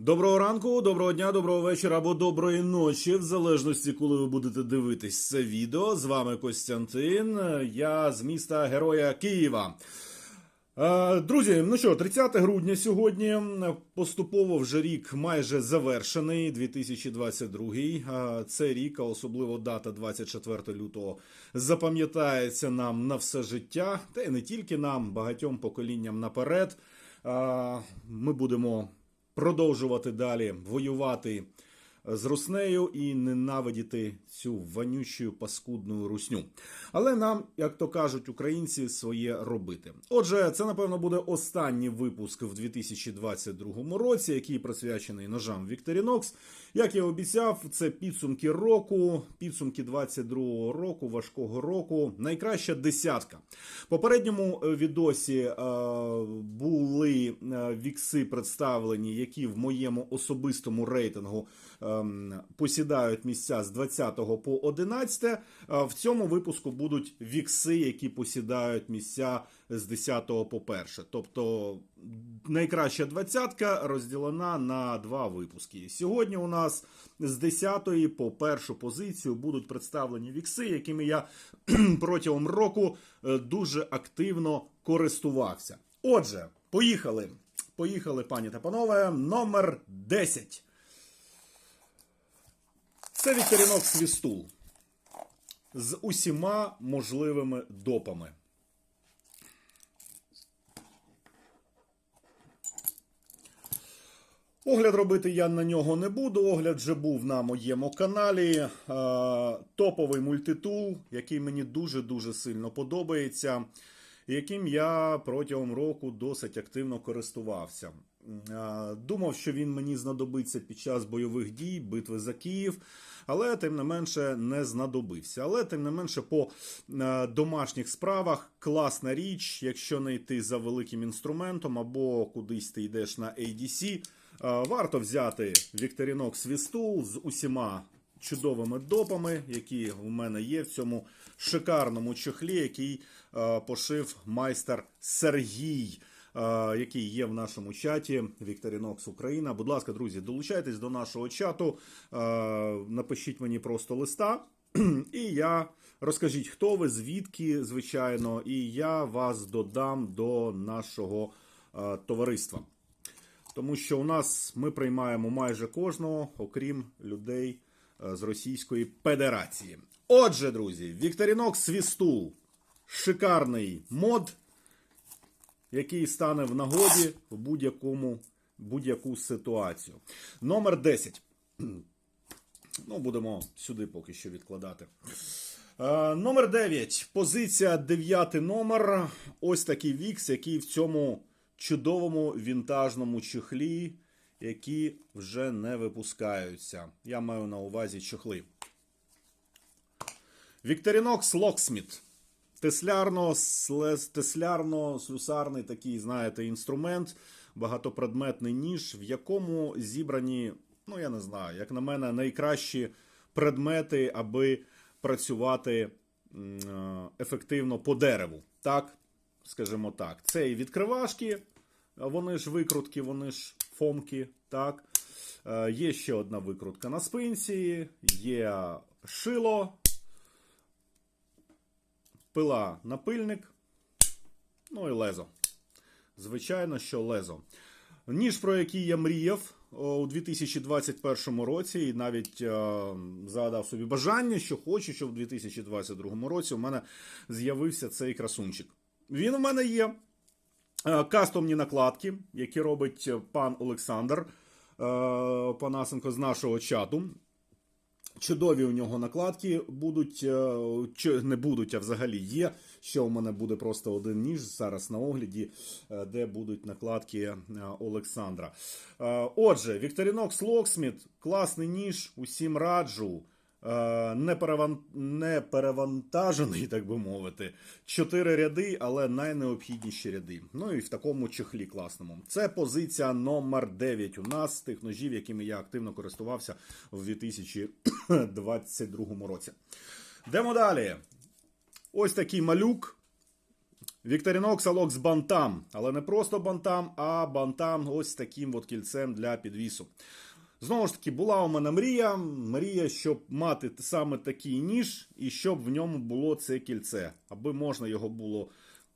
Доброго ранку, доброго дня, доброго вечора або доброї ночі, в залежності, коли ви будете дивитись це відео. З вами Костянтин. Я з міста Героя Києва. Е, Друзі, ну що, 30 грудня сьогодні. Поступово вже рік майже завершений, 2022. Е, Це рік, а особливо дата 24 лютого, запам'ятається нам на все життя, та й не тільки нам, багатьом поколінням наперед. Е, Ми будемо продовжувати далі воювати з Руснею і ненавидіти цю вонючу паскудну русню. Але нам, як то кажуть українці, своє робити. Отже, це напевно буде останній випуск в 2022 році, який присвячений ножам Victorinox. Як я обіцяв, це підсумки року, підсумки 22 року, важкого року. Найкраща десятка. Попередньому е, відосі е, були е, вікси представлені, які в моєму особистому рейтингу ем, посідають місця з 20 по 11. Е, В цьому випуску будуть вікси, які посідають місця з 10 по 1. Тобто найкраща двадцятка розділена на два випуски. Сьогодні у нас з 10 по першу позицію будуть представлені вікси, якими я протягом року е, дуже активно користувався. Отже, поїхали. Поїхали, пані та панове. Номер 10. Це вікторінок свістул з усіма можливими допами. Огляд робити я на нього не буду. Огляд вже був на моєму каналі. Е, топовий мультитул, який мені дуже-дуже сильно подобається, яким я протягом року досить активно користувався. Е, Думав, що він мені знадобиться під час бойових дій, битви за Київ, але тим не менше не знадобився. Але тим не менше, по е, домашніх справах класна річ, якщо не йти за великим інструментом або кудись ти йдеш на ADC, е, варто взяти Victorinox Вістул з усіма чудовими допами, які у мене є в цьому шикарному чохлі, який е, пошив майстер Сергій. Е, Який є в нашому чаті Victorinox Україна. Будь ласка, друзі, долучайтесь до нашого чату. е, Напишіть мені просто листа, і я розкажіть, хто ви, звідки, звичайно, і я вас додам до нашого е, товариства. Тому що у нас ми приймаємо майже кожного, окрім людей з Російської Федерації. Отже, друзі, Вікторінок Свістул. Шикарний мод, який стане в нагоді в будь-якому будь-яку ситуацію. Номер 10. Ну, будемо сюди поки що відкладати. Е, номер 9. Позиція 9 номер. Ось такий вікс, який в цьому чудовому вінтажному чохлі, які вже не випускаються. Я маю на увазі чохли. Victorinox Locksmith. Теслярно, слез- теслярно-слюсарний такий, знаєте, інструмент, багатопредметний ніж, в якому зібрані, ну я не знаю, як на мене, найкращі предмети, аби працювати е, ефективно по дереву. Так, скажімо так. Це і відкривашки, вони ж викрутки, вони ж фомки. Так. Е, Є ще одна викрутка на спинці, є шило, пила напильник, ну і лезо. Звичайно, що лезо. Ніж, про який я мріяв у 2021 році, і навіть е, загадав собі бажання, що хочу, щоб у 2022 році у мене з'явився цей красунчик. Він у мене є. Е, Кастомні накладки, які робить пан Олександр е, Панасенко з нашого чату. Чудові у нього накладки будуть, е, чи не будуть, а взагалі є. Ще у мене буде просто один ніж зараз на огляді, е, де будуть накладки е, Олександра. Отже, Вікторінокс Локсміт, класний ніж, усім раджу. Е, Не, перевантажений, так би мовити. Чотири ряди, але найнеобхідніші ряди. Ну і в такому чехлі класному. Це позиція номер 9 у нас з тих ножів, якими я активно користувався в 2022 році. Йдемо далі. Ось такий малюк. Victorinox Alox Bantam. Але не просто бантам, а бантам ось таким от кільцем для підвісу. Знову ж таки, була у мене мрія. Мрія, щоб мати саме такий ніж, і щоб в ньому було це кільце, аби можна його було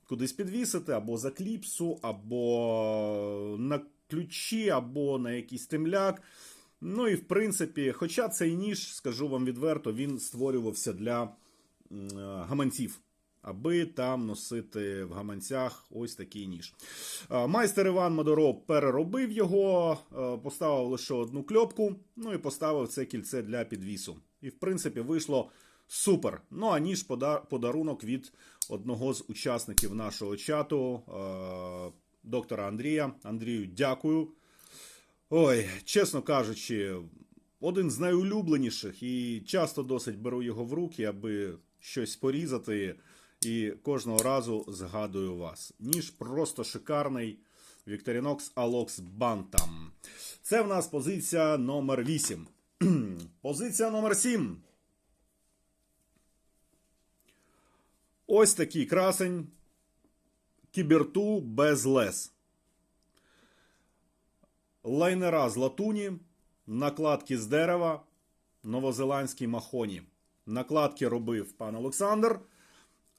кудись підвісити, або за кліпсу, або на ключі, або на якийсь темляк. Ну і в принципі, хоча цей ніж, скажу вам відверто, він створювався для е, гаманців, аби там носити в гаманцях ось такий ніж. Е, Майстер Іван Модоров переробив його, е, поставив лише одну кльопку, ну і поставив це кільце для підвісу. І в принципі вийшло супер. Ну а ніж подарунок від одного з учасників нашого чату, е, доктора Андрія. Андрію, дякую. Ой, чесно кажучи, один з найулюбленіших і часто досить беру його в руки, аби щось порізати. І кожного разу згадую вас. Ніж просто шикарний. Victorinox Alox Bantam. Це в нас позиція номер 8. позиція номер 7. Ось такий красень. Кіберту без лес. Лайнера з латуні, накладки з дерева, новозеландський махоні. Накладки робив пан Олександр,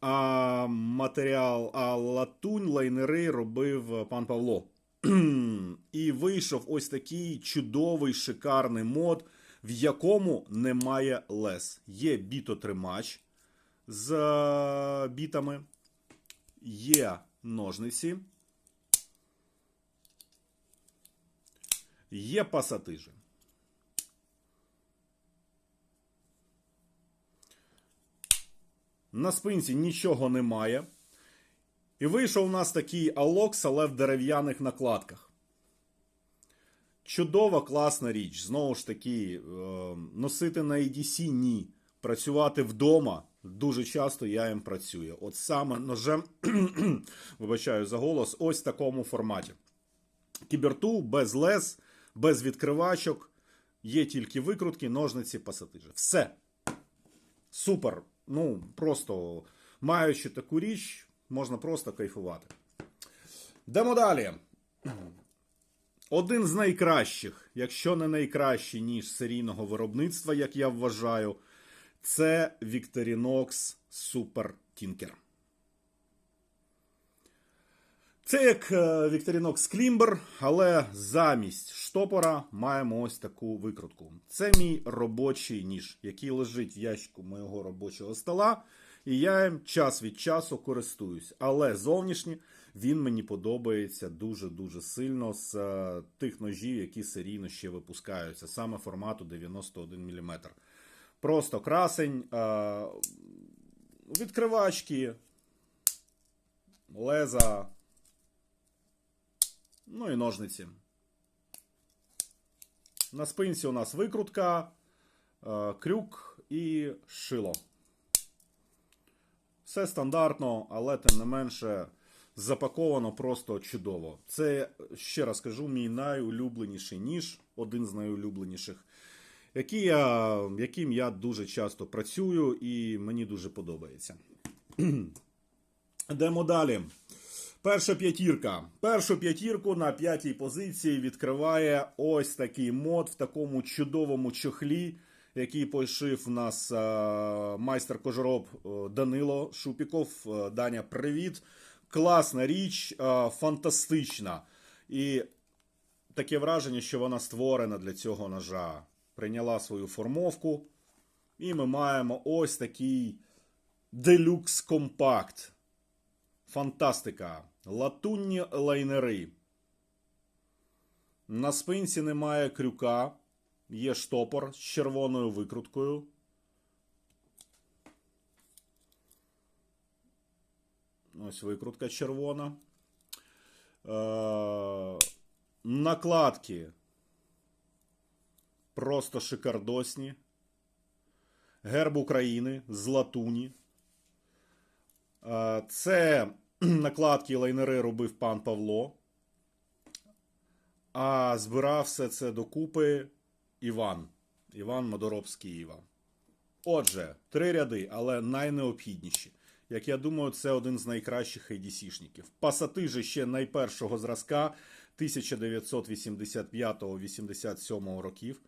а матеріал, а латунь, лайнери робив пан Павло. І вийшов ось такий чудовий, шикарний мод, в якому немає лес. Є бітотримач з е, бітами, є ножниці. Є пасатижі. На спинці нічого немає. І вийшов у нас такий алокс, але в дерев'яних накладках. Чудова, класна річ. Знову ж таки, е, носити на EDC ні. Працювати вдома. Дуже часто я їм працюю. От саме ножем, вибачаю за голос, ось в такому форматі. Кіберту без лез, без відкривачок. Є тільки викрутки, ножниці, пасатижі. Все. Супер. Ну, просто маючи таку річ, можна просто кайфувати. Йдемо далі. Один з найкращих, якщо не найкращий, ніж серійного виробництва, як я вважаю, це Victorinox Super Tinker. Це як е, Victorinox Climber, але замість штопора маємо ось таку викрутку. Це мій робочий ніж, який лежить в ящику моєго робочого стола, і я їм час від часу користуюсь. Але зовнішній він мені подобається дуже-дуже сильно з е, тих ножів, які серійно ще випускаються, саме формату 91 мм. Просто красень, е, відкривачки, леза. Ну і ножниці. На спинці у нас викрутка, е, крюк і шило. Все стандартно, але тим не менше запаковано просто чудово. Це, ще раз кажу, мій найулюбленіший ніж, один з найулюбленіших, який я, яким я дуже часто працюю і мені дуже подобається. Йдемо далі. Перша п'ятірка. Першу п'ятірку на п'ятій позиції відкриває ось такий мод в такому чудовому чохлі, який пошив нас е, майстер кожуроб е, Данило Шупіков. Е, Даня, привіт. Класна річ, фантастична. І таке враження, що вона створена для цього ножа. Прийняла свою формовку. І ми маємо ось такий делюкс компакт. Фантастика. Латунні лайнери. На спинці немає крюка. Є штопор з червоною викруткою. Ось викрутка червона. Е- накладки. Просто шикардосні. Герб України з латуні. Е, Це накладки і лайнери робив пан Павло. А збирав все це докупи Іван. Іван Модороб з Києва. Отже, три ряди, але найнеобхідніші. як я думаю, це один з найкращих ADC-шників. Пасати же ще найпершого зразка 1985-87 років.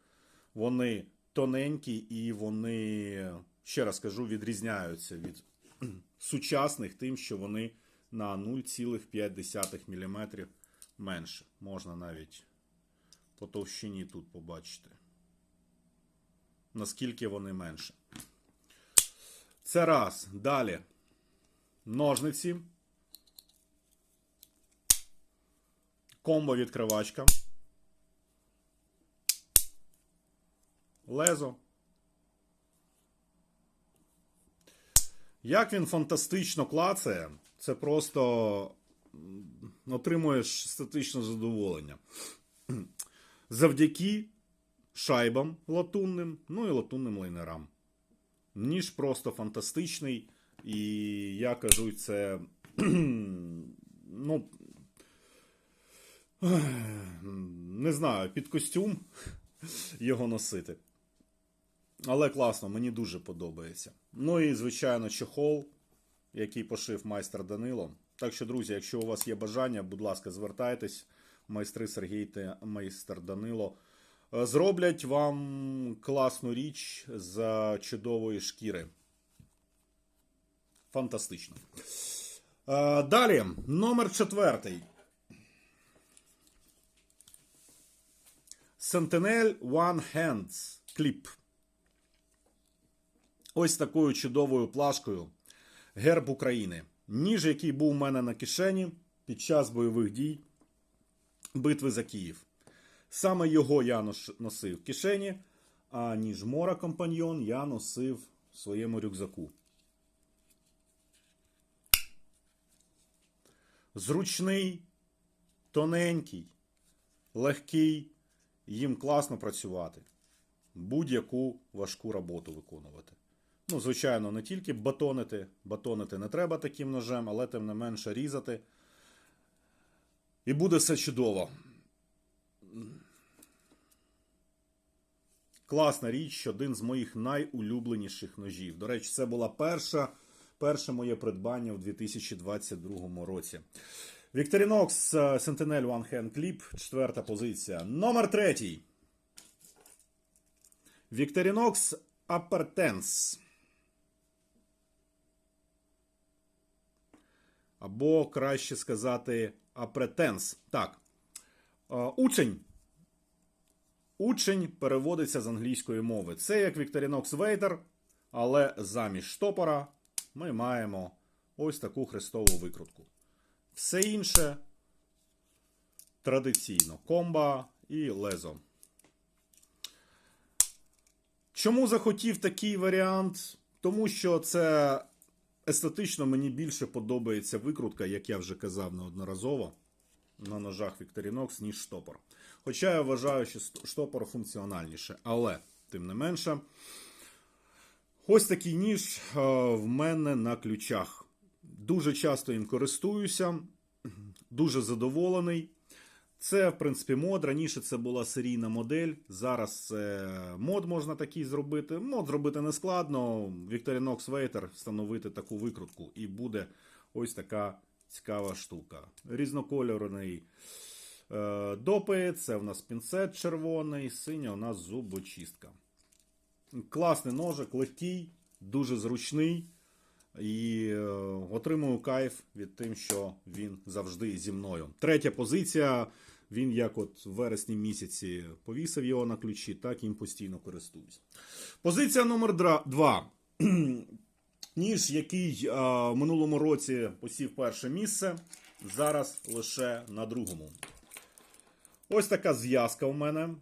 Вони тоненькі і вони, ще раз кажу, відрізняються від сучасних тим, що вони на 0,5 мм менше. Можна навіть по товщині тут побачити. Наскільки вони менше. Це раз. Далі. Ножниці. Комбо відкривачка. Лезо. Як він фантастично клацає, це просто отримуєш естетичне задоволення. Завдяки шайбам латунним, ну і латунним лайнерам. Ніж просто фантастичний. І я кажу, це. ну. Не знаю, під костюм його носити. Але класно, мені дуже подобається. Ну і, звичайно, чехол, який пошив майстер Данило. Так що, друзі, якщо у вас є бажання, будь ласка, звертайтесь, майстри Сергій та майстер Данило. Е, Зроблять вам класну річ з чудової шкіри. Фантастично. Е, Далі, номер четвертий. Sentinel One Hands кліп. Ось такою чудовою плашкою. Герб України. Ніж, який був у мене на кишені під час бойових дій битви за Київ. Саме його я носив в кишені, а ніж Мора компаньйон я носив в своєму рюкзаку. Зручний, тоненький, легкий, їм класно працювати. Будь-яку важку роботу виконувати. Ну, звичайно, не тільки батонити. Батонити не треба таким ножем, але тим не менше різати. І буде все чудово. Класна річ, один з моїх найулюбленіших ножів. До речі, це була перша, перше моє придбання в 2022 році. Victorinox е, Sentinel One Hand Clip, четверта позиція. Номер третій. Victorinox Upper Або краще сказати апретенс. Так. Е, Учень. Учень переводиться з англійської мови. Це як Victorinox Vader, але замість штопора ми маємо ось таку хрестову викрутку. Все інше традиційно. Комба і лезо. Чому захотів такий варіант? Тому що це естетично мені більше подобається викрутка, як я вже казав неодноразово, на ножах Victorinox, ніж штопор. Хоча я вважаю, що штопор функціональніше. Але, тим не менше, ось такий ніж е, в мене на ключах. Дуже часто їм користуюся, дуже задоволений. Це, в принципі, мод. Раніше це була серійна модель. Зараз це мод можна такий зробити. Мод зробити не складно. Victorinox Waiter встановити таку викрутку. І буде ось така цікава штука. Різнокольорний е, допи. Це в нас пінцет червоний, синя у нас зубочистка. Класний ножик, легкий, дуже зручний. І е, отримую кайф від тим, що він завжди зі мною. Третя позиція. Він як от в вересні місяці повісив його на ключі, так їм постійно користуюсь. Позиція номер 2. Ніж, який е, в минулому році посів перше місце, зараз лише на другому. Ось така зв'язка у мене.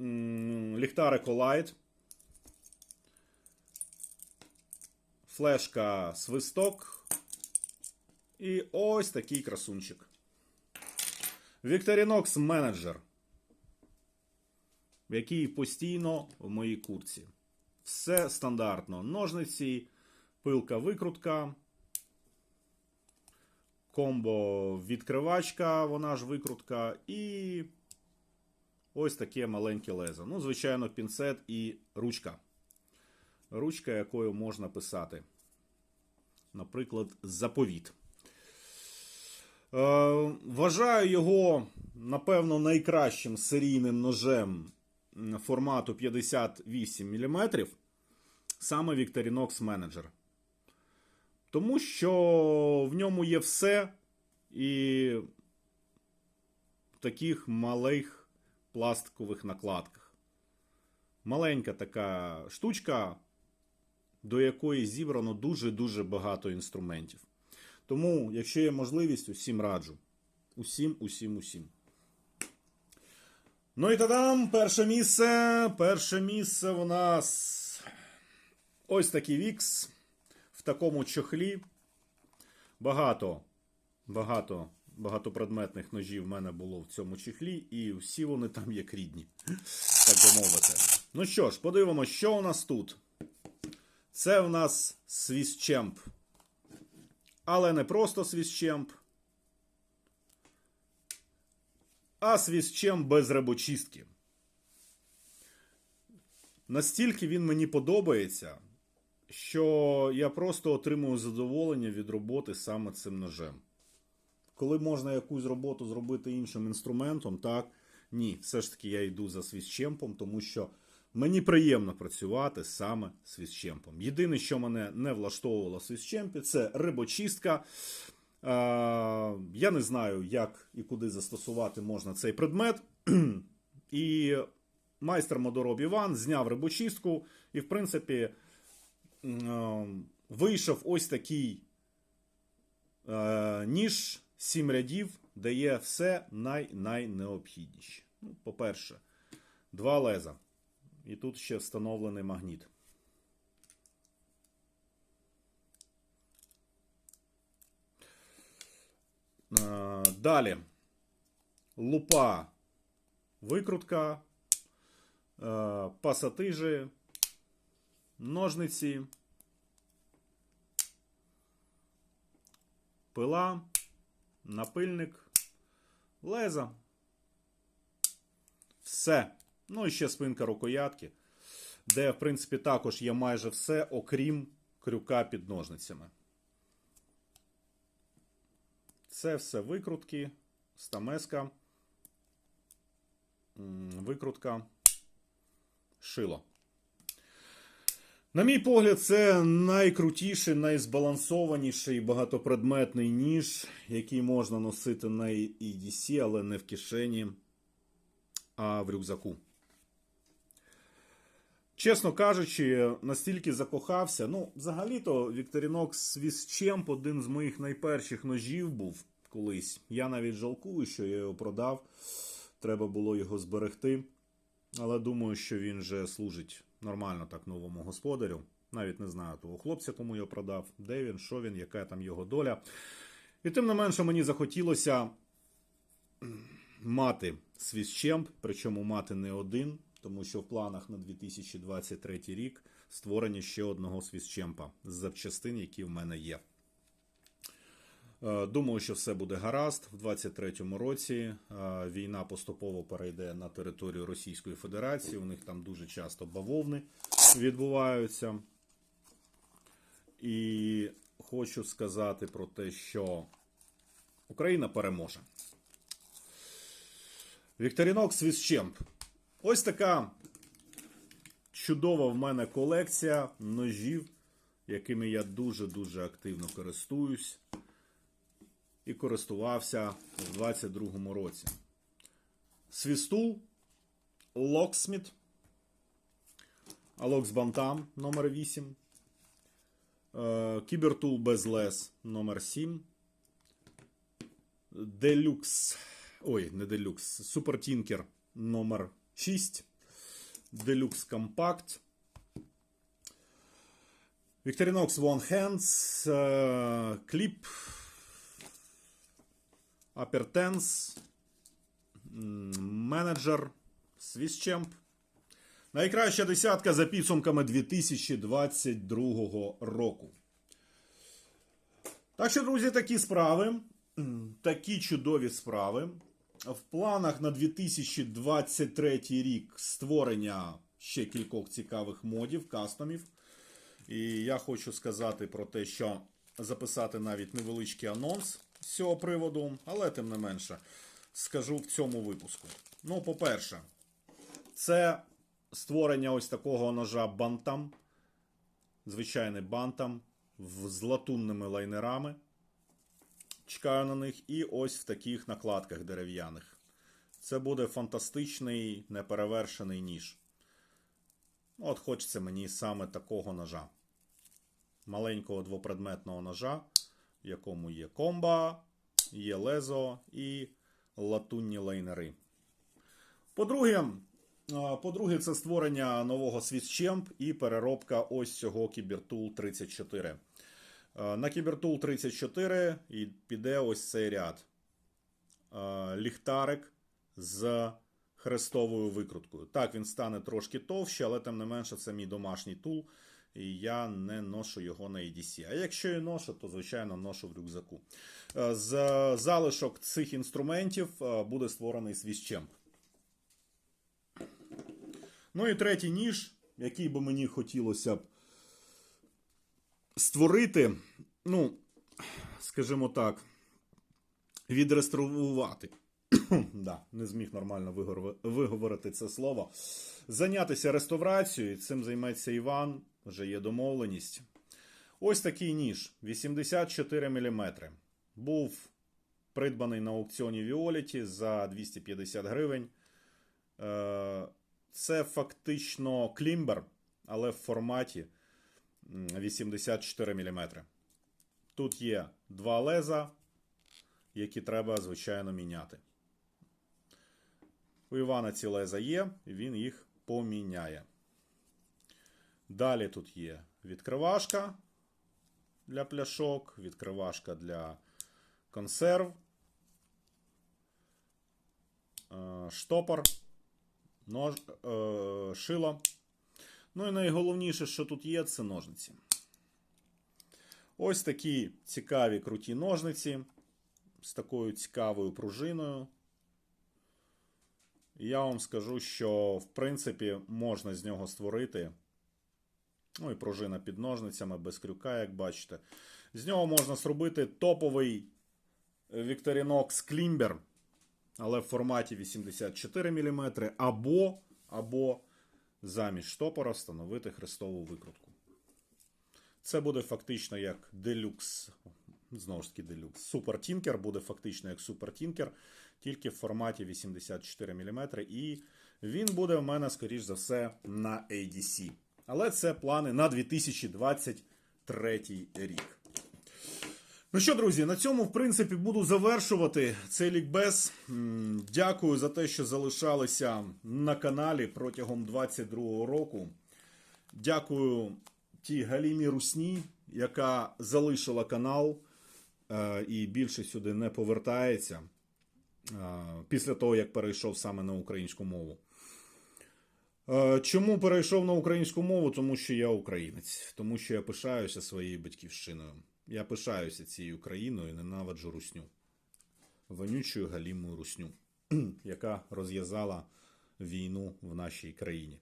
М, Ліхтари Collide. Флешка свисток. І ось такий красунчик. Manager, який постійно в моїй курці. Все стандартно. Ножниці, пилка викрутка, комбо відкривачка, вона ж викрутка, і ось таке маленьке лезо. Ну, звичайно, пінцет і ручка. Ручка, якою можна писати наприклад, заповіт. Е, вважаю його, напевно, найкращим серійним ножем формату 58 мм, саме Victorinox Manager. Тому що в ньому є все і в таких малих пластикових накладках. Маленька така штучка, до якої зібрано дуже-дуже багато інструментів. Тому, якщо є можливість, усім раджу. Усім, усім, усім. Ну і тадам, перше місце. Перше місце у нас ось такий вікс в такому чохлі. Багато, багато, багатопредметних ножів в мене було в цьому чехлі, і всі вони там як рідні, так би мовити. Ну що ж, подивимося, що у нас тут. Це у нас свіщемп. Але не просто свіщемп, а свіщемп без рибочистки. Настільки він мені подобається, що я просто отримую задоволення від роботи саме цим ножем. Коли можна якусь роботу зробити іншим інструментом, так, ні, все ж таки я йду за свіщемпом, тому що мені приємно працювати саме з свіщемпом. Єдине, що мене не влаштовувало в свіщемпі, це рибочистка. Я не знаю, як і куди застосувати можна цей предмет. І майстер модороб Іван зняв рибочистку, і, в принципі, вийшов ось такий ніж, сім рядів, де є все най-найнеобхідніше. Ну, по-перше, два леза. І тут ще встановлений магніт. Далі. Лупа. Викрутка. Пасатижі. Ножниці. Пила. Напильник. Леза. Все. Ну і ще спинка рукоятки, де, в принципі, також є майже все, окрім крюка під ножницями. Це все викрутки, стамеска, викрутка, шило. На мій погляд, це найкрутіший, найзбалансованіший багатопредметний ніж, який можна носити на EDC, але не в кишені, а в рюкзаку. Чесно кажучи, настільки закохався. Ну, взагалі-то Victorinox Swiss Champ один з моїх найперших ножів був колись. Я навіть жалкую, що я його продав. Треба було його зберегти. Але думаю, що він вже служить нормально так новому господарю. Навіть не знаю того хлопця, кому я продав, де він, що він, яка там його доля. І тим не менше мені захотілося мати свіщемп, причому мати не один, тому що в планах на 2023 рік створення ще одного свіщемпа з запчастин, які в мене є. Е, Думаю, що все буде гаразд. В 2023 році е, війна поступово перейде на територію Російської Федерації. У них там дуже часто бавовни відбуваються. І хочу сказати про те, що Україна переможе. Вікторінок Свіщемп. Ось така чудова в мене колекція ножів, якими я дуже-дуже активно користуюсь і користувався в 22-му році. Свістул, Локсміт, Алокс Бантам номер 8 е, Кібертул без лес номер 7 Делюкс. Ой, не Делюкс. Супер Тінкер номер 6 Делюкс Компакт. Victorinox One Hands. е, Кліп. Апертенс. Менеджер. Свіщемп. Найкраща десятка за підсумками 2022 року. Так що, друзі, такі справи. Такі чудові справи. В планах на 2023 рік створення ще кількох цікавих модів, кастомів. І я хочу сказати про те, що записати навіть невеличкий анонс з цього приводу, але тим не менше скажу в цьому випуску. Ну, по-перше, це створення ось такого ножа бантам, звичайний бантам з латунними лайнерами. Чекаю на них і ось в таких накладках дерев'яних. Це буде фантастичний неперевершений ніж. От хочеться мені саме такого ножа. Маленького двопредметного ножа, в якому є комба, є лезо і латунні лайнери. По-друге, по-друге, це створення нового SwissChamp і переробка ось цього Cybertool 34. Е, На Cybertool 34 і піде ось цей ряд. Е, Ліхтарик з хрестовою викруткою. Так, він стане трошки товще, але тим не менше це мій домашній тул, і я не ношу його на EDC. А якщо і ношу, то звичайно ношу в рюкзаку. Е, З залишок цих інструментів буде створений SwissChamp. Ну і третій ніж, який би мені хотілося б створити, ну, скажімо так, відреставрувати. да, не зміг нормально виговорити це слово. Зайнятися реставрацією, цим займеться Іван, вже є домовленість. Ось такий ніж 84 мм. Був придбаний на аукціоні Віоліті за 250 гривень. Е, Це фактично клімбер, але в форматі 84 мм. Тут є два леза, які треба, звичайно, міняти. У Івана ці леза є, він їх поміняє. Далі тут є відкривашка для пляшок, відкривашка для консерв, е, штопор, нож, е, шило. Ну і найголовніше, що тут є, це ножниці. Ось такі цікаві круті ножниці з такою цікавою пружиною. Я вам скажу, що в принципі можна з нього створити. Ну і пружина під ножницями без крюка, як бачите. З нього можна зробити топовий Victorinox Klimber, але в форматі 84 мм, або, або замість штопора встановити хрестову викрутку. Це буде фактично як делюкс. Знову ж таки, делюкс. Супер Тінкер буде фактично як Супер Тінкер, тільки в форматі 84 мм. І він буде в мене, скоріш за все, на ADC. Але це плани на 2023 рік. Ну що, друзі, на цьому, в принципі, буду завершувати цей лікбез. Дякую за те, що залишалися на каналі протягом 2022 року. Дякую тій Галімі Русні, яка залишила канал е, і більше сюди не повертається е, після того, як перейшов саме на українську мову. Е, Чому перейшов на українську мову? Тому що я українець, тому що я пишаюся своєю батьківщиною. Я пишаюся цією країною ненавиджу русню. Вонючою галімою русню, яка розв'язала війну в нашій країні.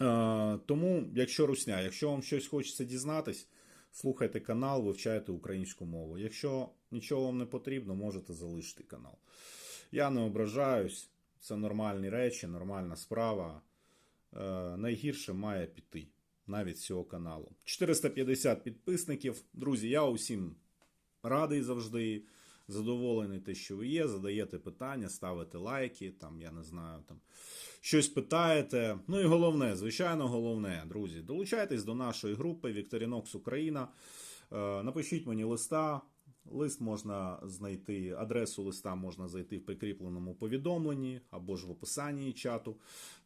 Е, тому, якщо русня, якщо вам щось хочеться дізнатись, слухайте канал, вивчайте українську мову. Якщо нічого вам не потрібно, можете залишити канал. Я не ображаюсь, це нормальні речі, нормальна справа. Е, найгірше має піти навіть з цього каналу. 450 підписників. Друзі, я усім радий завжди. Задоволений те, що ви є, задаєте питання, ставите лайки, там, я не знаю, там щось питаєте. Ну і головне, звичайно, головне, друзі, долучайтесь до нашої групи Вікторінокс Україна. Е, Напишіть мені листа. Лист можна знайти, адресу листа можна знайти в прикріпленому повідомленні або ж в описанні чату.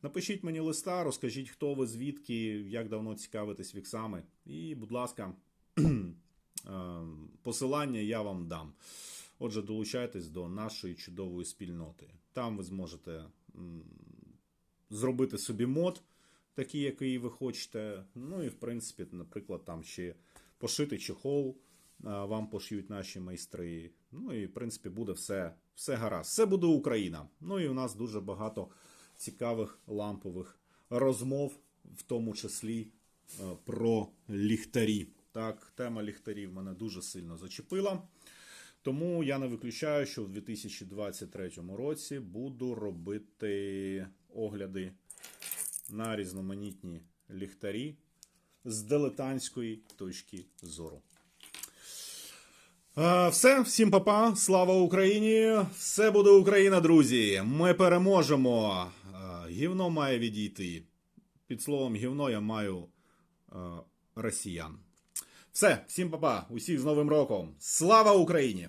Напишіть мені листа, розкажіть, хто ви, звідки, як давно цікавитесь віксами. І, будь ласка, е, посилання я вам дам. Отже, долучайтесь до нашої чудової спільноти. Там ви зможете зробити собі мод, такий, який ви хочете. Ну і в принципі, наприклад, там ще пошити чехол. Вам пошиють наші майстри. Ну і в принципі буде все, все гаразд. Все буде Україна. Ну і у нас дуже багато цікавих лампових розмов, в тому числі е, про ліхтарі. Так, тема ліхтарів мене дуже сильно зачепила. Тому я не виключаю, що в 2023 році буду робити огляди на різноманітні ліхтарі з дилетантської точки зору. Е, Все, всім папа, слава Україні! Все буде Україна, друзі! Ми переможемо! Е, Гівно має відійти. Під словом гівно я маю е, росіян. Все, всім папа, усіх з Новим роком! Слава Україні!